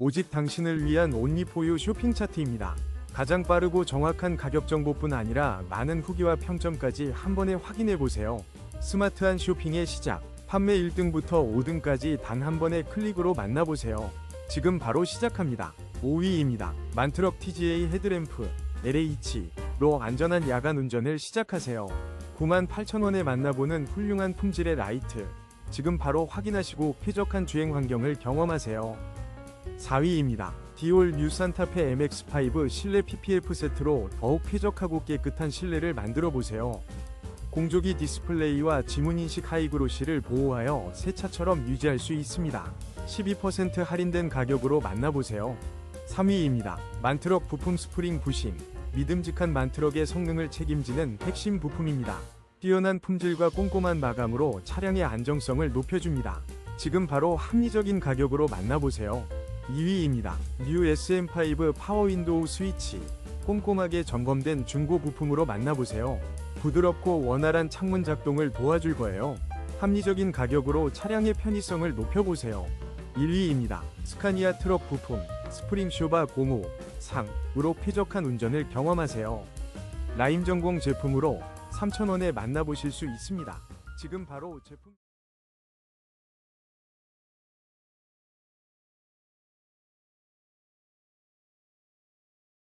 오직 당신을 위한 온리포유 쇼핑 차트입니다. 가장 빠르고 정확한 가격 정보뿐 아니라 많은 후기와 평점까지 한 번에 확인해 보세요. 스마트한 쇼핑의 시작. 판매 1등부터 5등까지 단 한 번의 클릭으로 만나보세요. 지금 바로 시작합니다. 5위입니다. 만트럭 TGA 헤드램프 LH로 안전한 야간 운전을 시작하세요. 98,000원에 만나보는 훌륭한 품질의 라이트. 지금 바로 확인하시고 쾌적한 주행 환경을 경험하세요. 4위입니다. 디올 뉴 산타페 MX5 실내 PPF 세트로 더욱 쾌적하고 깨끗한 실내를 만들어 보세요. 공조기 디스플레이와 지문인식 하이그로시를 보호하여 새 차처럼 유지할 수 있습니다. 12% 할인된 가격으로 만나보세요. 3위입니다. 만트럭 부품 스프링 부싱. 믿음직한 만트럭의 성능을 책임지는 핵심 부품입니다. 뛰어난 품질과 꼼꼼한 마감으로 차량의 안정성을 높여줍니다. 지금 바로 합리적인 가격으로 만나보세요. 2위입니다. 뉴 SM5 파워 윈도우 스위치. 꼼꼼하게 점검된 중고 부품으로 만나보세요. 부드럽고 원활한 창문 작동을 도와줄 거예요. 합리적인 가격으로 차량의 편의성을 높여보세요. 1위입니다. 스카니아 트럭 부품 스프링 쇼바 05 상으로 쾌적한 운전을 경험하세요. 라임 전공 제품으로 3,000원에 만나보실 수 있습니다. 지금 바로 제품